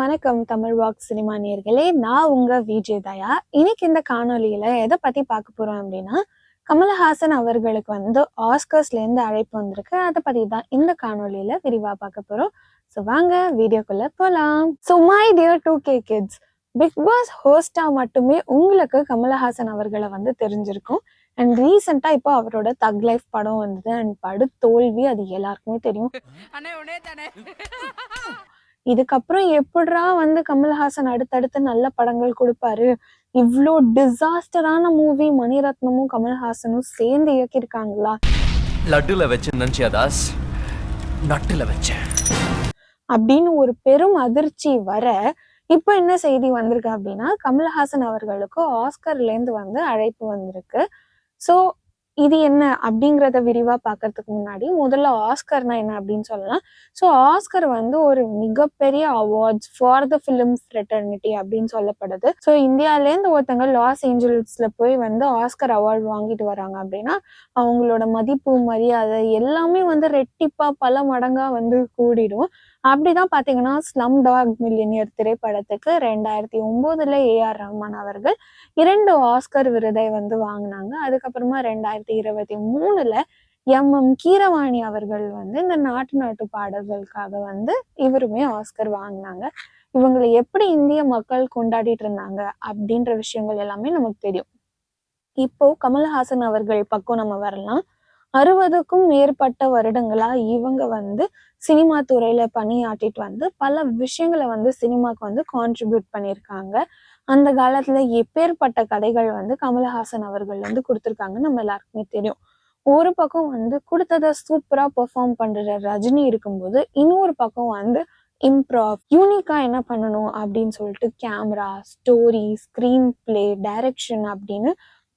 வணக்கம் Tamil walk cinema நேர்களே நான் உங்க விஜய் தயா. இன்னைக்கு இந்த காணொளியில எதை பத்தி பார்க்க போறோம் அப்படின்னா கமல்ஹாசன் அவர்களுக்கு வந்து ஆஸ்கர்ஸ்ல இருந்து அழைப்பு வந்திருக்கு. அதை பத்தி தான் இந்த காணொளியில விரிவா பார்க்க போறோம். ஸோ வாங்க வீடியோக்குள்ள போலாம். So my dear two K kids Bigg Boss ஹோஸ்டா மட்டுமே உங்களுக்கு கமலஹாசன் அவர்களை வந்து தெரிஞ்சிருக்கும். அண்ட் ரீசெண்டா இப்போ அவரோட தக் லைஃப் படம் வந்தது. அண்ட் படு தோல்வி அது எல்லாருக்குமே தெரியும். இதுக்கப்புறம் எப்படிரா வந்து கமல்ஹாசன் அடுத்தடுத்து நல்ல படங்கள் கொடுப்பாரு? இவ்ளோ டிசாஸ்டரான மூவி மணிரத்னமும் கமல்ஹாசனும் சேர்ந்து இயக்கியிருக்காங்களா? லட்டுல வச்சேன் நினைச்சியா தாஸ் நட்டுல வச்சேன். அப்படின்னு ஒரு பெரும் அதிர்ச்சி வர இப்போ என்ன செய்தி வந்திருக்கு அப்படின்னா கமல்ஹாசன் அவர்களுக்கு ஆஸ்கர்ல இருந்து வந்து அழைப்பு வந்திருக்கு. ஸோ இது என்ன அப்படிங்கிறத விரிவா பார்க்கறதுக்கு முன்னாடி முதல்ல ஆஸ்கர்னா என்ன அப்படின்னு சொல்லலாம். ஸோ ஆஸ்கர் வந்து ஒரு மிகப்பெரிய awards for the film fraternity அப்படின்னு சொல்லப்படுது. ஸோ இந்தியாவிலேருந்து ஒருத்தங்க லாஸ் ஏஞ்சல்ஸ்ல போய் வந்து ஆஸ்கர் அவார்ட் வாங்கிட்டு வராங்க அப்படின்னா அவங்களோட மதிப்பு மரியாதை எல்லாமே வந்து ரெட்டிப்பா பல மடங்கா வந்து கூடிடும். அப்படிதான் பாத்தீங்கன்னா ஸ்லம் டாக் மில்லினியர் திரைப்படத்துக்கு ரெண்டாயிரத்தி ஒன்பதுல ஏஆர் ரஹ்மான் அவர்கள் இரண்டு ஆஸ்கர் விருதை வந்து வாங்கினாங்க. அதுக்கப்புறமா ரெண்டாயிரத்தி இருபத்தி மூணுல எம் எம் கீரவாணி அவர்கள் வந்து இந்த நாட்டு நாட்டு பாடல்களுக்காக வந்து இவருமே ஆஸ்கர் வாங்கினாங்க. இவங்களை எப்படி இந்திய மக்கள் கொண்டாடிட்டு இருந்தாங்க அப்படின்ற விஷயங்கள் எல்லாமே நமக்கு தெரியும். இப்போ கமல்ஹாசன் அவர்கள் பக்கம் நம்ம வரலாம். அறுபதுக்கும் மேற்பட்ட வருடங்களா இவங்க வந்து சினிமா துறையில பணியாற்றிட்டு வந்து பல விஷயங்களை வந்து சினிமாக்கு வந்து கான்ட்ரிபியூட் பண்ணியிருக்காங்க. அந்த காலத்துல எப்பேற்பட்ட கதைகள் வந்து கமலஹாசன் அவர்கள் வந்து கொடுத்துருக்காங்க நம்ம எல்லாருக்குமே தெரியும். ஒரு பக்கம் வந்து கொடுத்ததை சூப்பரா பெர்ஃபார்ம் பண்ற ரஜினி இருக்கும்போது இன்னொரு பக்கம் வந்து இம்ப்ராவ் யூனிக்கா என்ன பண்ணணும் அப்படின்னு சொல்லிட்டு camera story screenplay direction அப்படின்னு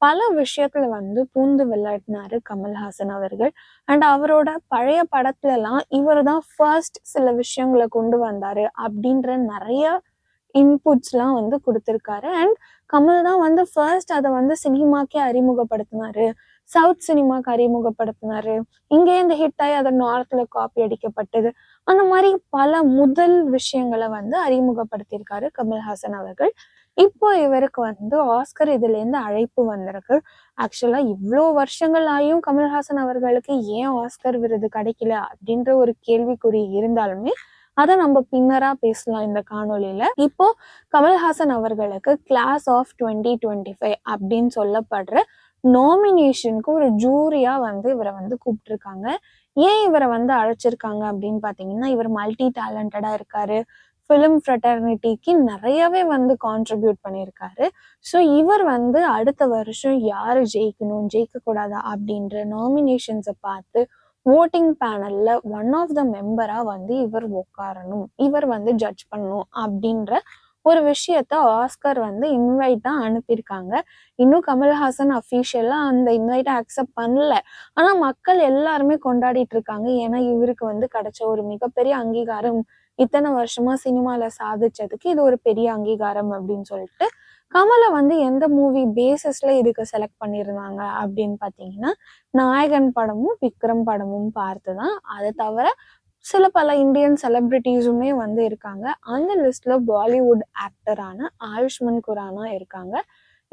பல விஷயத்துல வந்து பூந்து விளையாடினாரு கமல்ஹாசன் அவர்கள். அண்ட் அவரோட பழைய படத்துல எல்லாம் இவர் தான் ஃபர்ஸ்ட் சில விஷயங்களை கொண்டு வந்தாரு அப்படின்ற நிறைய இன்புட்ஸ்லாம் வந்து கொடுத்துருக்காரு. அண்ட் கமல் தான் வந்து ஃபர்ஸ்ட் அதை வந்து சினிமாக்கே அறிமுகப்படுத்தினாரு. சவுத் சினிமாக்கு அறிமுகப்படுத்தினாரு. இங்கே இந்த ஹிட் ஆகி அதை நார்த்ல காப்பி அடிக்கப்பட்டது. அந்த மாதிரி பல முதல் விஷயங்களை வந்து அறிமுகப்படுத்தியிருக்காரு கமல்ஹாசன் அவர்கள். இப்போ இவருக்கு வந்து ஆஸ்கர் இதுல இருந்து அழைப்பு வந்திருக்கு. ஆக்சுவலா இவ்வளோ வருஷங்கள் ஆயும் கமல்ஹாசன் அவர்களுக்கு ஏன் ஆஸ்கர் விருது கிடைக்கல அப்படின்ற ஒரு கேள்விக்குறி இருந்தாலுமே அதை நம்ம பின்னரா பேசலாம் இந்த காணொளியில. இப்போ கமல்ஹாசன் அவர்களுக்கு class of twenty twenty five அப்படின்னு சொல்லப்படுற நாமினேஷனுக்கு ஒரு ஜூரியா வந்து இவரை வந்து கூப்பிட்டுருக்காங்க. ஏன் இவரை வந்து அழைச்சிருக்காங்க அப்படின்னு பாத்தீங்கன்னா இவர் மல்டி டேலண்டடா இருக்காரு. ஃபிலிம் ஃப்ரெட்டர்னிட்டிக்கு நிறையவே வந்து கான்ட்ரிபியூட் பண்ணியிருக்காரு. ஸோ இவர் வந்து அடுத்த வருஷம் யார் ஜெயிக்கணும் ஜெயிக்கக்கூடாதா அப்படின்ற நாமினேஷன்ஸை பார்த்து ஓட்டிங் பேனல்ல ஒன் ஆஃப் த மெம்பரா வந்து இவர் உட்காரணும் இவர் வந்து ஜட்ஜ் பண்ணணும் அப்படின்ற ஒரு விஷயத்த ஆஸ்கர் வந்து இன்வைட்டா அனுப்பியிருக்காங்க. இன்னும் கமல்ஹாசன் அஃபீஷியலா அந்த இன்வைட்டை அக்செப்ட் பண்ணல. ஆனா மக்கள் எல்லாருமே கொண்டாடிட்டு இருக்காங்க. ஏன்னா இவருக்கு வந்து கிடைச்ச ஒரு மிகப்பெரிய அங்கீகாரம் இத்தனை வருஷமா சினிமால சாதிச்சதுக்கு இது ஒரு பெரிய அங்கீகாரம் அப்படின்னு சொல்லிட்டு கமலை வந்து எந்த மூவி பேசிஸ்ல இதுக்கு செலக்ட் பண்ணியிருந்தாங்க அப்படின்னு பாத்தீங்கன்னா நாயகன் படமும் விக்ரம் படமும் பார்த்து தான் அதை தவிர சில பல இந்தியன் செலிபிரிட்டிஸுமே வந்து இருக்காங்க. அந்த லிஸ்ட்ல பாலிவுட் ஆக்டரான ஆயுஷ்மன் குரானா இருக்காங்க.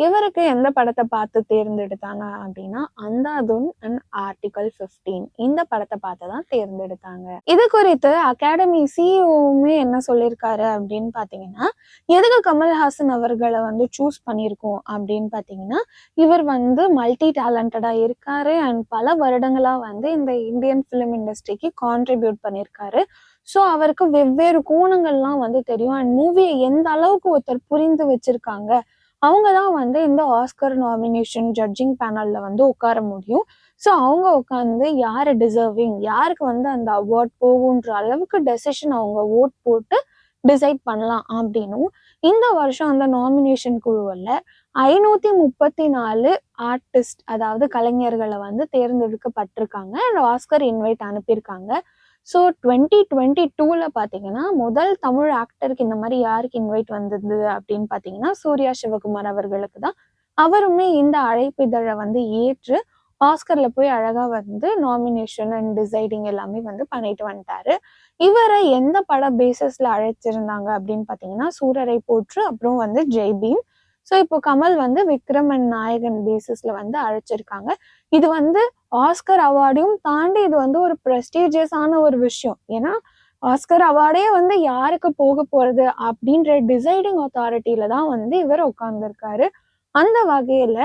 இவருக்கு எந்த படத்தை பார்த்து தேர்ந்தெடுத்தாங்க அப்படின்னா அந்தாதுன் அண்ட் ஆர்டிகல் ஃபிஃப்டீன் இந்த படத்தை பார்த்து தான் தேர்ந்தெடுத்தாங்க. இது குறித்து அகாடமி சிஇஓவுமே என்ன சொல்லியிருக்காரு அப்படின்னு பார்த்தீங்கன்னா எதுக்கு கமல்ஹாசன் அவர்களை வந்து சூஸ் பண்ணியிருக்கோம் அப்படின்னு பார்த்தீங்கன்னா இவர் வந்து மல்டி டேலண்டடாக இருக்காரு அண்ட் பல வருடங்களாக வந்து இந்த இந்தியன் ஃபிலிம் இண்டஸ்ட்ரிக்கு கான்ட்ரிபியூட் பண்ணியிருக்காரு. ஸோ அவருக்கு வெவ்வேறு கோணங்கள்லாம் வந்து தெரியும். அண்ட் மூவியை எந்த அளவுக்கு ஒருத்தர் புரிந்து வச்சிருக்காங்க அவங்க தான் வந்து இந்த ஆஸ்கர் நாமினேஷன் ஜட்ஜிங் பேனல்ல வந்து உட்கார முடியும். ஸோ அவங்க உட்காந்து யார் டிசர்விங் யாருக்கு வந்து அந்த அவார்ட் போகுன்ற அளவுக்கு டெசிஷன் அவங்க ஓட் போட்டு டிசைட் பண்ணலாம் அப்படின்னும். இந்த வருஷம் அந்த நாமினேஷன் குழுவில் ஐநூத்தி முப்பத்தி நாலு ஆர்டிஸ்ட் அதாவது கலைஞர்களை வந்து தேர்ந்தெடுக்கப்பட்டிருக்காங்க. அண்ட் ஆஸ்கர் இன்வைட் அனுப்பியிருக்காங்க. ஸோ டுவெண்ட்டி டுவெண்ட்டி டூவில் பார்த்தீங்கன்னா முதல் தமிழ் ஆக்டருக்கு இந்த மாதிரி யாருக்கு இன்வைட் வந்திருந்தது அப்படின்னு பார்த்தீங்கன்னா சூர்யா சிவகுமார் அவர்களுக்கு தான். அவருமே இந்த அழைப்பிதழை வந்து ஏற்று ஆஸ்கரில் போய் அழகாக வந்து நாமினேஷன் அண்ட் டிசைடிங் எல்லாமே வந்து பண்ணிட்டு வந்துட்டாரு. இவரை எந்த பட பேசஸில் அழைச்சிருந்தாங்க அப்படின்னு பார்த்தீங்கன்னா சூரரை போற்று அப்புறம் வந்து ஜெய்பீம். ஸோ இப்போ கமல் வந்து விக்ரம் அண்ட் நாயகன் பேசிஸில் வந்து அழைச்சிருக்காங்க. இது வந்து ஆஸ்கர் அவார்டையும் தாண்டி இது வந்து ஒரு ப்ரெஸ்டீஜியஸான ஒரு விஷயம். ஏன்னா ஆஸ்கர் அவார்டே வந்து யாருக்கு போக போறது அப்படின்ற டிசைடிங் அத்தாரிட்டியில தான் வந்து இவர் உட்கார்ந்துருக்காரு. அந்த வகையில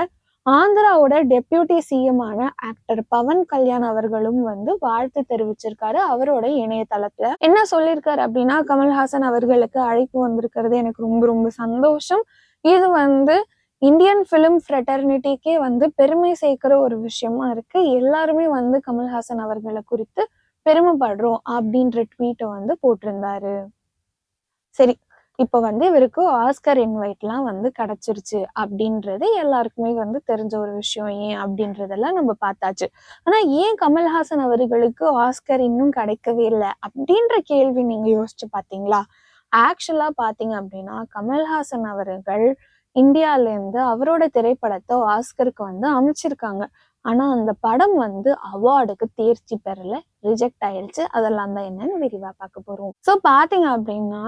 ஆந்திராவோட டெப்யூட்டி சிஎம் ஆன ஆக்டர் பவன் கல்யாண் அவர்களும் வந்து வாழ்த்து தெரிவிச்சிருக்காரு அவரோட இணையதளத்துல. என்ன சொல்லியிருக்காரு அப்படின்னா கமல்ஹாசன் அவர்களுக்கு அழைப்பு வந்திருக்கிறது எனக்கு ரொம்ப ரொம்ப சந்தோஷம். இது வந்து இந்தியன் ஃபிலிம் ஃப்ரெட்டர்னிட்டிக்கே வந்து பெருமை சேர்க்கிற ஒரு விஷயமா இருக்கு. எல்லாருமே வந்து கமல்ஹாசன் அவர்களை குறித்து பெருமைப்படுறோம் அப்படின்ற ட்வீட்டை வந்து போட்டிருந்தாரு. சரி இப்போ வந்து இவருக்கு ஆஸ்கர் இன்வைட்லாம் வந்து கிடைச்சிருச்சு அப்படின்றது எல்லாருக்குமே வந்து தெரிஞ்ச ஒரு விஷயம் ஏன் அப்படின்றதெல்லாம் நம்ம பார்த்தாச்சு. ஆனா ஏன் கமல்ஹாசன் அவர்களுக்கு ஆஸ்கர் இன்னும் கிடைக்கவே இல்லை அப்படின்ற கேள்வி நீங்க யோசிச்சு பார்த்தீங்களா? ஆக்சுவலா பாத்தீங்க அப்படின்னா கமல்ஹாசன் அவர்கள் இந்தியால இருந்து அவரோட திரைப்படத்தை ஆஸ்கருக்கு வந்து அமைச்சிருக்காங்க ஆனால் அந்த படம் வந்து அவார்டுக்கு தேர்ச்சி பெறல ரிஜெக்ட் ஆயிடுச்சு. அதெல்லாம் தான் என்னன்னு விரிவா பார்க்க போகிறோம் ஸோ பார்த்தீங்க அப்படின்னா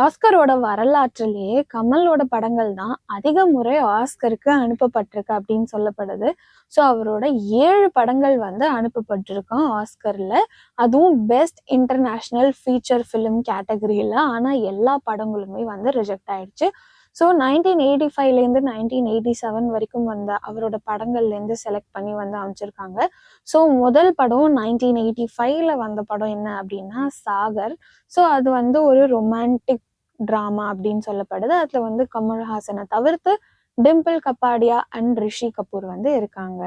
ஆஸ்கரோட வரலாற்றிலேயே கமலோட படங்கள் தான் அதிக முறை ஆஸ்கருக்கு அனுப்பப்பட்டிருக்கு அப்படின்னு சொல்லப்படுது. ஸோ அவரோட ஏழு படங்கள் வந்து அனுப்பப்பட்டிருக்கோம் ஆஸ்கர்ல. அதுவும் பெஸ்ட் இன்டர்நேஷ்னல் ஃபீச்சர் ஃபிலிம் கேட்டகரியில ஆனால் எல்லா படங்களுமே வந்து ரிஜெக்ட் ஆயிடுச்சு. ஸோ நைன்டீன் எயிட்டி ஃபைவ்லேருந்து நைன்டீன் எயிட்டி செவன் வரைக்கும் வந்த அவரோட படங்கள்லேருந்து செலக்ட் பண்ணி வந்து அமைச்சிருக்காங்க. ஸோ முதல் படம் நைன்டீன் எயிட்டி ஃபைவ்ல வந்த படம் என்ன அப்படின்னா சாகர். ஸோ அது வந்து ஒரு ரொமான்டிக் ட்ராமா அப்படின்னு சொல்லப்படுது. அதில் வந்து கமல்ஹாசனை தவிர்த்து டிம்பிள் கப்பாடியா அண்ட் ரிஷி கபூர் வந்து இருக்காங்க.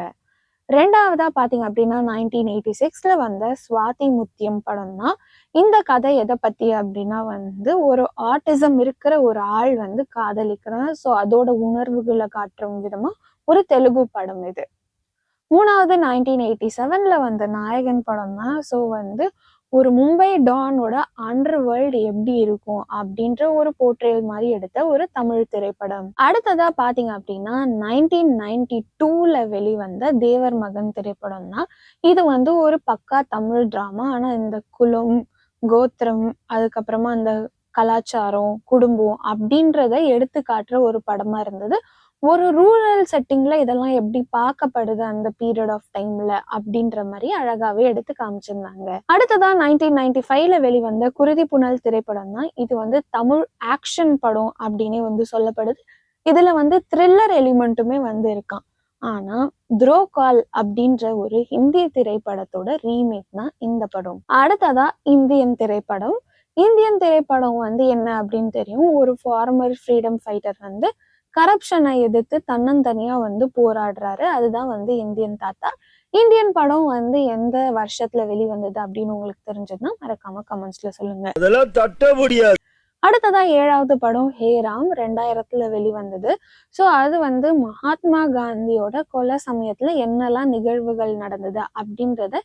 ரெண்டாவதா பாத்தீங்க அப்படின்னா நைன்டீன் எயிட்டி சிக்ஸ்ல வந்த சுவாதி முத்தியம் படம் தான் இந்த கதை எதை பத்தி அப்படின்னா வந்து ஒரு ஆர்டிசம் இருக்கிற ஒரு ஆள் வந்து காதலிக்கிறான். ஸோ அதோட உணர்வுகளை காட்டுற விதமா ஒரு தெலுங்கு படம் இது. மூணாவது நைன்டீன் எயிட்டி செவன்ல வந்த நாயகன் படம் தான் ஸோ வந்து ஒரு மும்பை டானோட அண்டர் வேர்ல்டு எப்படி இருக்கும் அப்படின்ற ஒரு போர்ட்ரேல் மாதிரி எடுத்த ஒரு தமிழ் திரைப்படம். அடுத்ததா பாத்தீங்க அப்படின்னா நைன்டீன் நைன்டி டூல வெளிவந்த தேவர் மகன் திரைப்படம் தான். இது வந்து ஒரு பக்கா தமிழ் டிராமா ஆனா இந்த குலம் கோத்திரம் அதுக்கப்புறமா அந்த கலாச்சாரம் குடும்பம் அப்படின்றத எடுத்து காட்டுற ஒரு படமா இருந்தது. ஒரு ரூரல் செட்டிங்ல இதெல்லாம் எப்படி பார்க்கப்படுது அந்த பீரியட் ஆஃப் டைம்ல அப்படின்ற மாதிரி அழகாவே எடுத்து காமிச்சிருந்தாங்க. அடுத்ததா நைன்டீன் நைன்டி ஃபைவ்ல வெளிவந்த குருதி புனல் திரைப்படம் தான். இது வந்து தமிழ் ஆக்ஷன் படம் அப்படின்னே வந்து சொல்லப்படுது. இதுல வந்து த்ரில்லர் எலிமெண்ட்டுமே வந்து இருக்கான் ஆனா த்ரோ கால் அப்படின்ற ஒரு ஹிந்தி திரைப்படத்தோட ரீமேக் தான் இந்த படம். அடுத்ததா இந்தியன் திரைப்படம். இந்தியன் திரைப்படம் வந்து என்ன அப்படின்னு தெரியும்? ஒரு ஃபார்மர் ஃப்ரீடம் ஃபைட்டர் வந்து கரப்ஷனை எதிர்த்து தன்னந்தனியா வந்து போராடுறாரு. அதுதான் வந்து இந்தியன் தாத்தா. இந்தியன் படம் வந்து எந்த வருஷத்துல வெளிவந்தது அப்படின்னு உங்களுக்கு தெரிஞ்சதுன்னா மறக்காம கமெண்ட்ஸ்ல சொல்லுங்க. அதெல்லாம் தட்ட முடியாது. அடுத்ததா ஏழாவது படம் ஹே ராம் ரெண்டாயிரத்துல வெளிவந்தது. ஸோ அது வந்து மகாத்மா காந்தியோட கொலை சமயத்துல என்னெல்லாம் நிகழ்வுகள் நடந்தது அப்படின்றத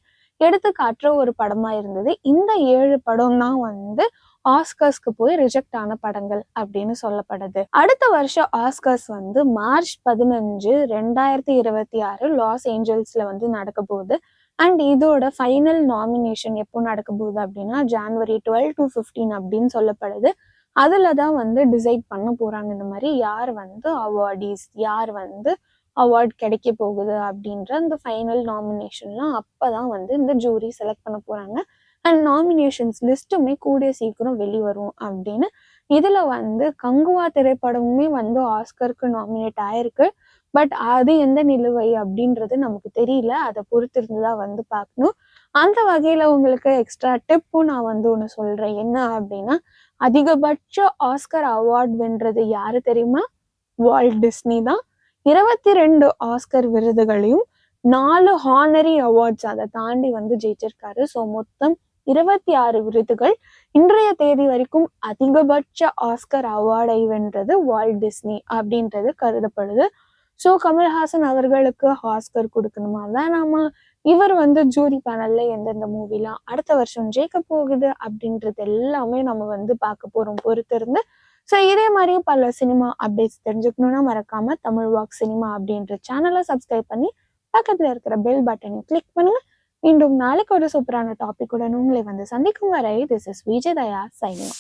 எடுத்து காட்டுற ஒரு படமா இருந்தது. இந்த ஏழு படம் தான் வந்து ஆஸ்கர்ஸ்க்கு போய் ரிஜெக்ட் ஆன படங்கள் அப்படின்னு சொல்லப்படுது. அடுத்த வருஷம் ஆஸ்கர்ஸ் வந்து மார்ச் பதினஞ்சு ரெண்டாயிரத்தி இருபத்தி ஆறு லாஸ் ஏஞ்சல்ஸ்ல வந்து நடக்க போகுது. அண்ட் இதோட ஃபைனல் நாமினேஷன் எப்போ நடக்க போகுது அப்படின்னா ஜான்வரி டுவெல் டு ஃபிஃப்டீன் அப்படின்னு சொல்லப்படுது. அதுல தான் வந்து டிசைட் பண்ண போறாங்க இந்த மாதிரி யார் வந்து அவார்டீஸ் யார் வந்து அவார்ட் கிடைக்க போகுது அப்படின்ற அந்த ஃபைனல் நாமினேஷன்லாம் அப்போ தான் வந்து இந்த ஜூரி செலக்ட் பண்ண போகிறாங்க அண்ட் நாமினேஷன்ஸ் லிஸ்ட்டுமே கூடிய சீக்கிரம் வெளிவரும் அப்படின்னு இதில் வந்து கங்குவா திரைப்படமுமே வந்து ஆஸ்கருக்கு நாமினேட் ஆயிருக்கு. பட் அது எந்த நிலுவை அப்படின்றது நமக்கு தெரியல. அதை பொறுத்திருந்து தான் வந்து பார்க்கணும். அந்த வகையில் உங்களுக்கு எக்ஸ்ட்ரா டிப்பும் நான் வந்து ஒன்று சொல்கிறேன் என்ன அப்படின்னா அதிகபட்ச ஆஸ்கர் அவார்ட் வென்றது யாரு தெரியுமா? வால்ட் டிஸ்னி தான். இருபத்தி ரெண்டு ஆஸ்கர் விருதுகளையும் நாலு ஹானரி அவார்ட்ஸ் அதை தாண்டி வந்து ஜெயிச்சிருக்காரு. ஸோ மொத்தம் இருபத்தி ஆறு விருதுகள் இன்றைய தேதி வரைக்கும் அதிகபட்ச ஆஸ்கர் அவார்டை வென்றது வால்ட் டிஸ்னி அப்படின்றது கருதப்படுது. ஸோ கமல்ஹாசன் அவர்களுக்கு ஆஸ்கர் கொடுக்கணுமா? வேணாமா? இவர் வந்து ஜூரி பேனல்ல எந்தெந்த மூவிலாம் அடுத்த வருஷம் ஜெயிக்க போகுது அப்படின்றது எல்லாமே நம்ம வந்து பார்க்க போறோம் பொறுத்திருந்து. ஸோ இதே மாதிரி பல சினிமா அப்டேட்ஸ் தெரிஞ்சுக்கணும்னா மறக்காம தமிழ் வாக் சினிமா அப்படின்ற சேனலை சப்ஸ்கிரைப் பண்ணி பக்கத்தில் இருக்கிற பெல் பட்டனை கிளிக் பண்ணுங்க. மீண்டும் நாளைக்கு ஒரு சூப்பரான டாபிக் உடன் உங்களை வந்து சந்திக்கும் வரை this is Vijay Daya signing